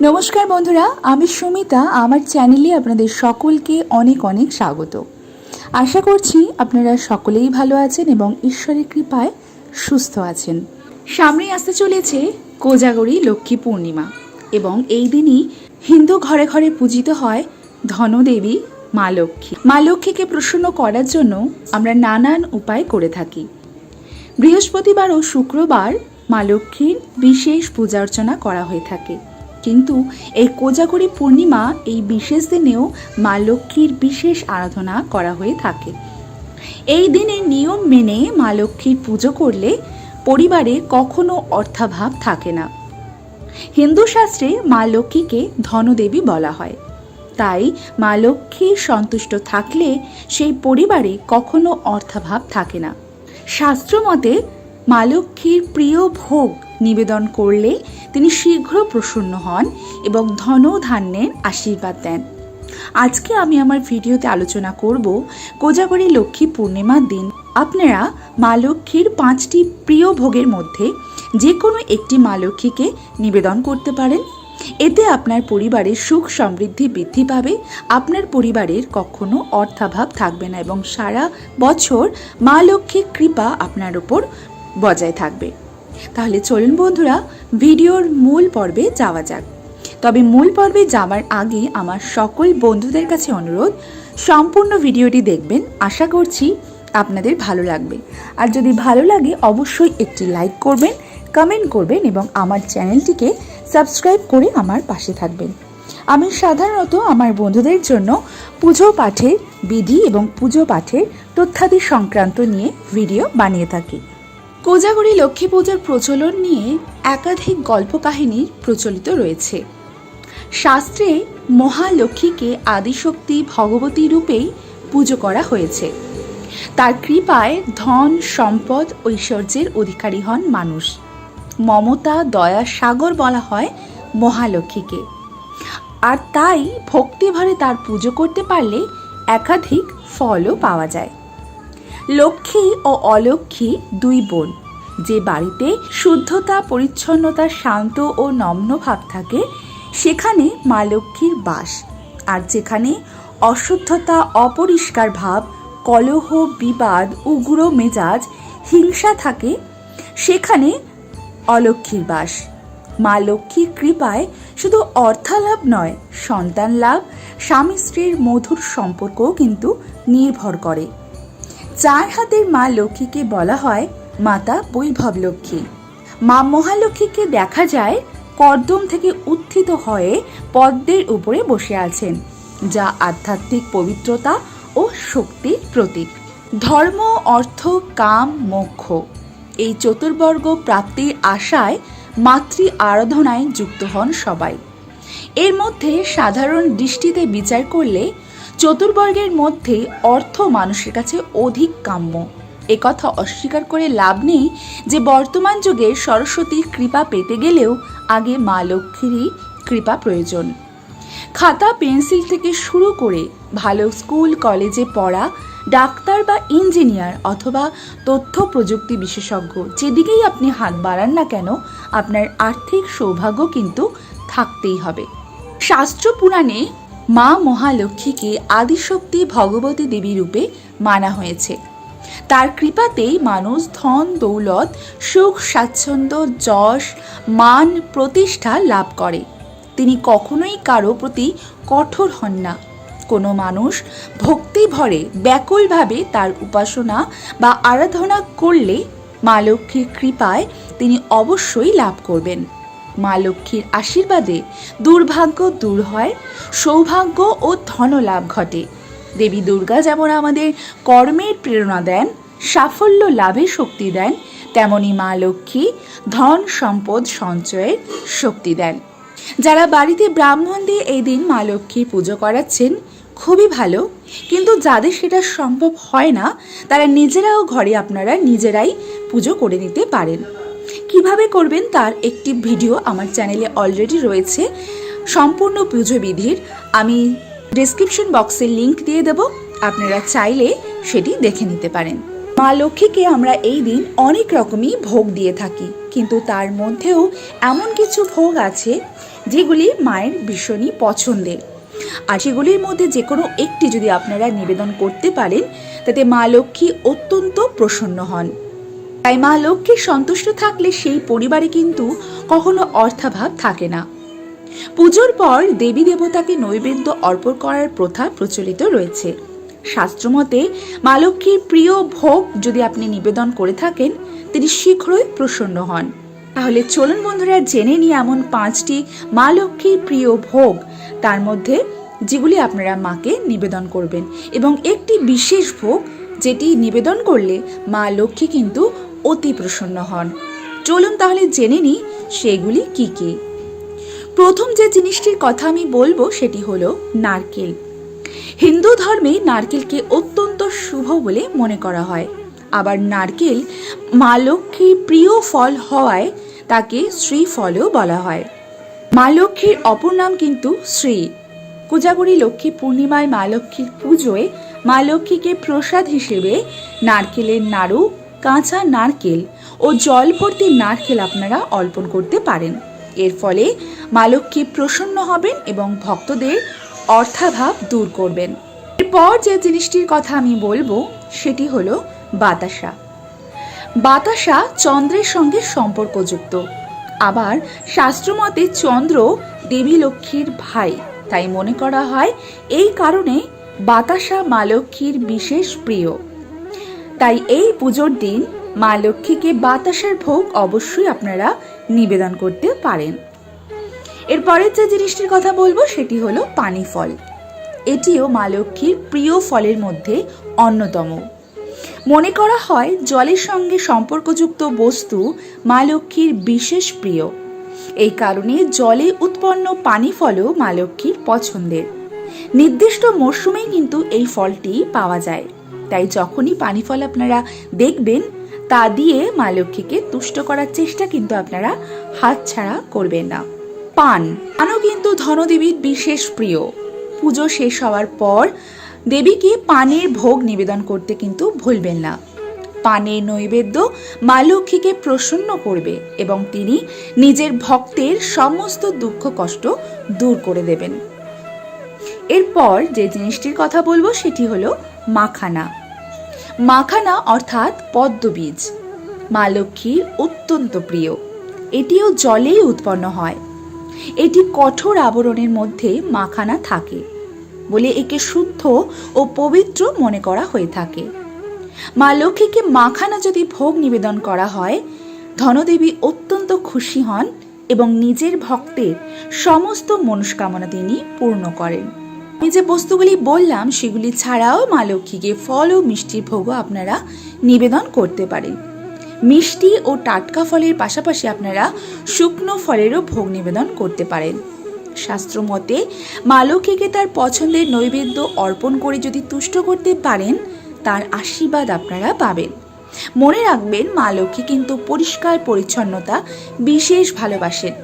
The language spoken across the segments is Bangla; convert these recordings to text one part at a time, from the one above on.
নমস্কার বন্ধুরা, আমি সুমিতা। আমার চ্যানেলে আপনাদের সকলকে অনেক অনেক স্বাগত। আশা করছি আপনারা সকলেই ভালো আছেন এবং ঈশ্বরের কৃপায় সুস্থ আছেন। সামনেই আসতে চলেছে কোজাগরী লক্ষ্মী পূর্ণিমা এবং এই দিনই হিন্দু ঘরে ঘরে পূজিত হয় ধনদেবী মা লক্ষ্মী। মা লক্ষ্মীকে প্রসন্ন করার জন্য আমরা নানান উপায় করে থাকি। বৃহস্পতিবার ও শুক্রবার মা লক্ষ্মীর বিশেষ পূজা অর্চনা করা হয়ে থাকে। কিন্তু এই কোজাগরী পূর্ণিমা এই বিশেষ দিনেও মা লক্ষ্মীর বিশেষ আরাধনা করা হয়ে থাকে। এই দিনে নিয়ম মেনে মা লক্ষ্মীর পুজো করলে পরিবারে কখনো অর্থাভাব থাকে না। হিন্দু শাস্ত্রে মা লক্ষ্মীকে ধনদেবী বলা হয়। তাই মা লক্ষ্মী সন্তুষ্ট থাকলে সেই পরিবারে কখনো অর্থাভাব থাকে না। শাস্ত্র মতে মা লক্ষ্মীর প্রিয় ভোগ নিবেদন করলে তিনি শীঘ্র প্রসন্ন হন এবং ধন ধান্যের আশীর্বাদ দেন। আজকে আমি আমার ভিডিওতে আলোচনা করব কোজাগরী লক্ষ্মী পূর্ণিমার দিন। আপনারা মা লক্ষ্মীর পাঁচটি প্রিয় ভোগের মধ্যে যে কোনো একটি মা লক্ষ্মীকে নিবেদন করতে পারেন। এতে আপনার পরিবারের সুখ সমৃদ্ধি বৃদ্ধি পাবে। আপনার পরিবারের কখনো অর্থাভাব থাকবে না এবং সারা বছর মা লক্ষ্মীর কৃপা আপনার ওপর বজায় থাকবে। তাহলে চলুন বন্ধুরা, ভিডিওর মূল পর্বে যাওয়া যাক। তবে মূল পর্বে যাওয়ার আগে আমার সকল বন্ধুদের কাছে অনুরোধ, সম্পূর্ণ ভিডিওটি দেখবেন, আশা করছি আপনাদের ভালো লাগবে। আর যদি ভালো লাগে, অবশ্যই একটি লাইক করবেন, কমেন্ট করবেন এবং আমার চ্যানেলটিকে সাবস্ক্রাইব করে আমার পাশে থাকবেন। আমি সাধারণত আমার বন্ধুদের জন্য পুজো পাঠের বিধি এবং পুজো পাঠের তথ্যাদি সংক্রান্ত নিয়ে ভিডিও বানিয়ে থাকি। কোজাগরী লক্ষ্মী পূজার প্রচলন নিয়ে একাধিক গল্প কাহিনীর প্রচলিত রয়েছে। শাস্ত্রে মহালক্ষ্মীকে আদিশক্তি ভগবতী রূপেই পুজো করা হয়েছে। তার কৃপায় ধন, সম্পদ, ঐশ্বর্যের অধিকারী হন মানুষ। মমতা, দয়া, সাগর বলা হয় মহালক্ষ্মীকে। আর তাই ভক্তিভরে তার পুজো করতে পারলে একাধিক ফলও পাওয়া যায়। লক্ষ্মী ও অলক্ষ্মী দুই বোন। যে বাড়িতে শুদ্ধতা, পরিচ্ছন্নতা, শান্ত ও নম্ন ভাব থাকে, সেখানে মা লক্ষ্মীর বাস। আর যেখানে অশুদ্ধতা, অপরিষ্কার ভাব, কলহ, বিবাদ, উগ্র মেজাজ, হিংসা থাকে, সেখানে অলক্ষ্মীর বাস। মা লক্ষ্মীর কৃপায় শুধু অর্থালাভ নয় সন্তান লাভ স্বামী স্ত্রীর মধুর সম্পর্কও কিন্তু নির্ভর করে। চার হাতের মা লক্ষ্মীকে বলা হয় মাতা বৈভব লক্ষ্মী। মা মহালক্ষ্মীকে দেখা যায় কর্দম থেকে উত্থিত হয়ে পদ্মের উপরে বসে আছেন, যা আধ্যাত্মিক পবিত্রতা ও শক্তির প্রতীক। ধর্ম, অর্থ, কাম, মোক্ষ এই চতুর্বর্গ প্রাপ্তির আশায় মাতৃ আরাধনায় যুক্ত হন সবাই। এর মধ্যে সাধারণ দৃষ্টিতে বিচার করলে চতুর্বর্গের মধ্যে অর্থ মানুষের কাছে অধিক কাম্য। একথা অস্বীকার করে লাভ নেই যে বর্তমান যুগে সরস্বতীর কৃপা পেতে গেলেও আগে মা লক্ষ্মীরই কৃপা প্রয়োজন। খাতা, পেন্সিল থেকে শুরু করে ভালো স্কুল, কলেজে পড়া, ডাক্তার বা ইঞ্জিনিয়ার অথবা তথ্য প্রযুক্তি বিশেষজ্ঞ, যেদিকেই আপনি হাত বাড়ান না কেন, আপনার আর্থিক সৌভাগ্য কিন্তু থাকতেই হবে। শাস্ত্র পুরাণে মা মহালক্ষ্মীকে আদিশক্তি ভগবতী দেবী রূপে মানা হয়েছে। তার কৃপাতেই মানুষ ধন, দৌলত, সুখ, স্বাচ্ছন্দ্য, যশ, মান, প্রতিষ্ঠা লাভ করে। তিনি কখনোই কারও প্রতি কঠোর হন না। কোনো মানুষ ভক্তি ভরে ব্যাকুলভাবে তার উপাসনা বা আরাধনা করলে মা লক্ষ্মীর কৃপায় তিনি অবশ্যই লাভ করবেন। মা লক্ষ্মীর আশীর্বাদে দুর্ভাগ্য দূর হয়, সৌভাগ্য ও ধনলাভ ঘটে। দেবী দুর্গা যেমন আমাদের কর্মের প্রেরণা দেন, সাফল্য লাভে শক্তি দেন, তেমনি মা লক্ষ্মী ধন সম্পদ সঞ্চয়ের শক্তি দেন। যারা বাড়িতে ব্রাহ্মণ দিয়ে এই দিন মা লক্ষ্মীর পুজো করাচ্ছেন, খুবই ভালো। কিন্তু যাদের সেটা সম্ভব হয় না, তারা নিজেরাও ঘরে আপনারা নিজেরাই পুজো করে নিতে পারেন। কীভাবে করবেন তার একটি ভিডিও আমার চ্যানেলে অলরেডি রয়েছে। সম্পূর্ণ পুজো বিধির আমি ডেসক্রিপশন বক্সে লিংক দিয়ে দেব। আপনারা চাইলে সেটি দেখে নিতে পারেন। মা লক্ষ্মীকে আমরা এই দিন অনেক রকমই ভোগ দিয়ে থাকি, কিন্তু তার মধ্যেও এমন কিছু ভোগ আছে যেগুলি মায়ের ভীষণই পছন্দের। আর সেগুলির মধ্যে যে কোনো একটি যদি আপনারা নিবেদন করতে পারেন, তাতে মা লক্ষ্মী অত্যন্ত প্রসন্ন হন। তাই মা লক্ষ্মী সন্তুষ্ট থাকলে সেই পরিবারে কিন্তু কখনো অর্থাভাব থাকে না। পুজোর পর দেবী দেবতাকে নৈবেদ্য অর্পণ করার প্রথা প্রচলিত রয়েছে। শাস্ত্রমতে মা লক্ষ্মীর প্রিয় ভোগ যদি আপনি নিবেদন করে থাকেন, তিনি শীঘ্রই প্রসন্ন হন। তাহলে চলুন বন্ধুরা, জেনে নিয়ে এমন পাঁচটি মা লক্ষ্মীর প্রিয় ভোগ। তার মধ্যে যেগুলি আপনারা মাকে নিবেদন করবেন এবং একটি বিশেষ ভোগ যেটি নিবেদন করলে মা লক্ষ্মী কিন্তু অতি প্রসন্ন হন। চলুন তাহলে জেনে নিই সেগুলি কি কী। প্রথম যে জিনিসটির কথা আমি বলব সেটি হলো নারকেল। হিন্দু ধর্মে নারকেলকে অত্যন্ত শুভ বলে মনে করা হয়। আবার নারকেল মা লক্ষ্মীর প্রিয় ফল হওয়ায় তাকে শ্রীফলও বলা হয়। মা লক্ষ্মীর অপর নাম কিন্তু শ্রী। কোজাগরী লক্ষ্মী পূর্ণিমায় মা লক্ষ্মীর পুজোয় মা লক্ষ্মীকে প্রসাদ হিসেবে নারকেলের নাড়ু কাঁচা নারকেল ও জল ভর্তি নারকেল আপনারা অর্পণ করতে পারেন। এর ফলে মা লক্ষ্মী প্রসন্ন হবেন এবং ভক্তদের অর্থাভাব দূর করবেন। এরপর যে জিনিসটির কথা আমি বলব, সেটি হলো বাতাসা। বাতাসা চন্দ্রের সঙ্গে সম্পর্কযুক্ত। আবার শাস্ত্রমতে চন্দ্র দেবী লক্ষ্মীর ভাই, তাই মনে করা হয় এই কারণে বাতাসা মা লক্ষ্মীর বিশেষ প্রিয়। তাই এই পুজোর দিন মা লক্ষ্মীকে বাতাসের ভোগ অবশ্যই আপনারা নিবেদন করতে পারেন। এরপরের যে জিনিসটির কথা বলব সেটি হলো পানি ফল। এটিও মা লক্ষ্মীর প্রিয় ফলের মধ্যে অন্যতম। মনে করা হয় জলের সঙ্গে সম্পর্কযুক্ত বস্তু মা লক্ষ্মীর বিশেষ প্রিয়। এই কারণে জলে উৎপন্ন পানি ফলও মা লক্ষ্মীর পছন্দের। নির্দিষ্ট মরশুমেই কিন্তু এই ফলটি পাওয়া যায়। তাই যখনই পানি ফল আপনারা দেখবেন, তা দিয়ে মা লক্ষ্মীকে তুষ্ট করার চেষ্টা কিন্তু আপনারা হাতছাড়া করবেন না। পান। পানও কিন্তু ধনদেবীর বিশেষ প্রিয়। পুজো শেষ হওয়ার পর দেবীকে পানের ভোগ নিবেদন করতে কিন্তু ভুলবেন না। পানের নৈবেদ্য মা লক্ষ্মীকে প্রসন্ন করবে এবং তিনি নিজের ভক্তের সমস্ত দুঃখ কষ্ট দূর করে দেবেন। এরপর যে জিনিসটির কথা বলব সেটি হলো মাখানা। মাখানা অর্থাৎ পদ্মবীজ। মা লক্ষ্মীর অত্যন্ত প্রিয়। এটিও জলেই উৎপন্ন হয়। এটি কঠোর আবরণের মধ্যে মাখানা থাকে বলে একে শুদ্ধ ও পবিত্র মনে করা হয়ে থাকে। মা লক্ষ্মীকে মাখানা যদি ভোগ নিবেদন করা হয়, ধনদেবী অত্যন্ত খুশি হন এবং নিজের ভক্তের সমস্ত মনস্কামনা তিনি পূর্ণ করেন। আমি যে বস্তুগুলি বললাম, সেগুলি ছাড়াও মা লক্ষ্মীকে ফল ও মিষ্টির ভোগও আপনারা নিবেদন করতে পারেন। মিষ্টি ও টাটকা ফলের পাশাপাশি আপনারা শুকনো ফলেরও ভোগ নিবেদন করতে পারেন। শাস্ত্র মতে, মা লক্ষ্মীকে তার পছন্দের নৈবেদ্য অর্পণ করে যদি তুষ্ট করতে পারেন, তার আশীর্বাদ আপনারা পাবেন। মনে রাখবেন, মা লক্ষ্মী কিন্তু পরিষ্কার পরিচ্ছন্নতা বিশেষ ভালোবাসেন।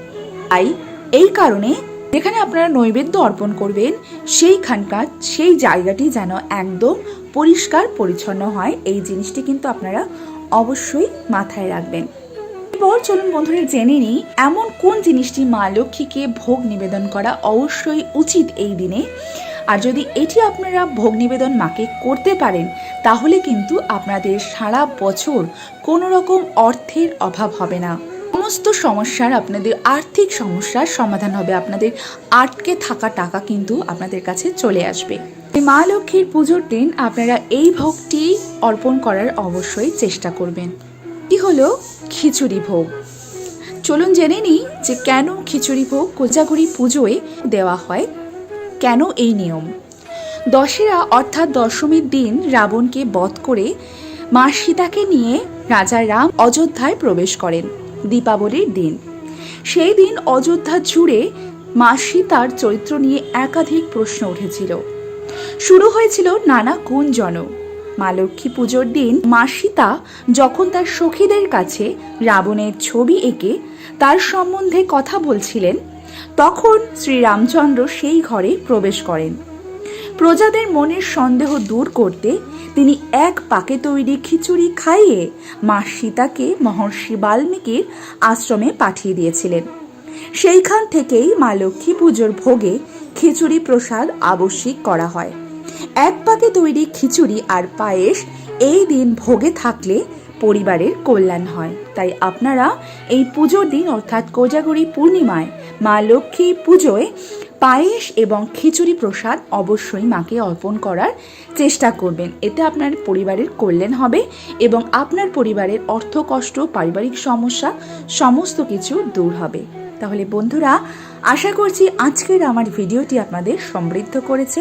তাই এই কারণে যেখানে আপনারা নৈবেদ্য অর্পণ করবেন সেইখানকার সেই জায়গাটি যেন একদম পরিষ্কার পরিচ্ছন্ন হয়, এই জিনিসটি কিন্তু আপনারা অবশ্যই মাথায় রাখবেন। এরপর চলুন বন্ধুরা জেনে নিই, এমন কোন জিনিসটি মা লক্ষ্মীকে ভোগ নিবেদন করা অবশ্যই উচিত এই দিনে? আর যদি এটি আপনারা ভোগ নিবেদন মাকে করতে পারেন, তাহলে কিন্তু আপনাদের সারা বছর কোনো রকম অর্থের অভাব হবে না। সমস্ত সমস্যার আপনাদের আর্থিক সমস্যার সমাধান হবে। আপনাদের আটকে থাকা টাকা কিন্তু আপনাদের কাছে চলে আসবে। মা লক্ষ্মীর পুজোর দিন আপনারা এই ভোগটি অর্পণ করার অবশ্যই চেষ্টা করবেন। কি হলো? খিচুড়ি ভোগ। চলুন জেনে নিই যে কেন খিচুড়ি ভোগ কোজাগুড়ি পুজোয় দেওয়া হয়। কেন এই নিয়ম? দশেরা অর্থাৎ দশমীর দিন রাবণকে বধ করে মা সীতাকে নিয়ে রাজা রাম অযোধ্যায় প্রবেশ করেন। দীপাবলির দিন। সেই দিন অযোধ্যা জুড়ে মা সীতার চরিত্র নিয়ে একাধিক প্রশ্ন উঠেছিল। শুরু হয়েছিল নানা গুঞ্জন মা লক্ষ্মী পুজোর দিন মা সীতা যখন তার সখীদের কাছে রাবণের ছবি এঁকে তার সম্বন্ধে কথা বলছিলেন, তখন শ্রীরামচন্দ্র সেই ঘরে প্রবেশ করেন। প্রজাদের মনের সন্দেহ দূর করতে তিনি এক পাকে তৈরি খিচুড়ি খাইয়ে মা সীতাকে মহর্ষি বাল্মীকির আশ্রমে পাঠিয়ে দিয়েছিলেন। সেইখান থেকেই মা লক্ষ্মী পুজোর ভোগে খিচুড়ি প্রসাদ আবশ্যিক করা হয়। এক পাকে তৈরি খিচুড়ি আর পায়েস এই দিন ভোগে থাকলে পরিবারের কল্যাণ হয়। তাই আপনারা এই পুজোর দিন অর্থাৎ কোজাগরি পূর্ণিমায় মা লক্ষ্মী পুজোয় পায়েস এবং খিচুড়ি প্রসাদ অবশ্যই মাকে অর্পণ করার চেষ্টা করবেন। এতে আপনার পরিবারের কল্যাণ হবে এবং আপনার পরিবারের অর্থ কষ্ট, পারিবারিক সমস্যা সমস্ত কিছু দূর হবে। তাহলে বন্ধুরা, আশা করছি আজকের আমার ভিডিওটি আপনাদের সমৃদ্ধ করেছে।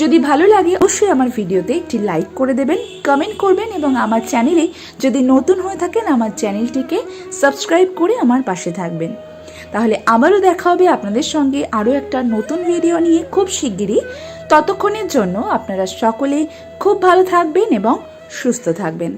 যদি ভালো লাগে, অবশ্যই আমার ভিডিওতে একটি লাইক করে দেবেন, কমেন্ট করবেন এবং আমার চ্যানেলে যদি নতুন হয়ে থাকেন, আমার চ্যানেলটিকে সাবস্ক্রাইব করে আমার পাশে থাকবেন। তাহলে আবারও দেখা হবে আপনাদের সঙ্গে আরও একটা নতুন ভিডিও নিয়ে খুব শিগগিরই। ততক্ষণের জন্য আপনারা সকলে খুব ভালো থাকবেন এবং সুস্থ থাকবেন।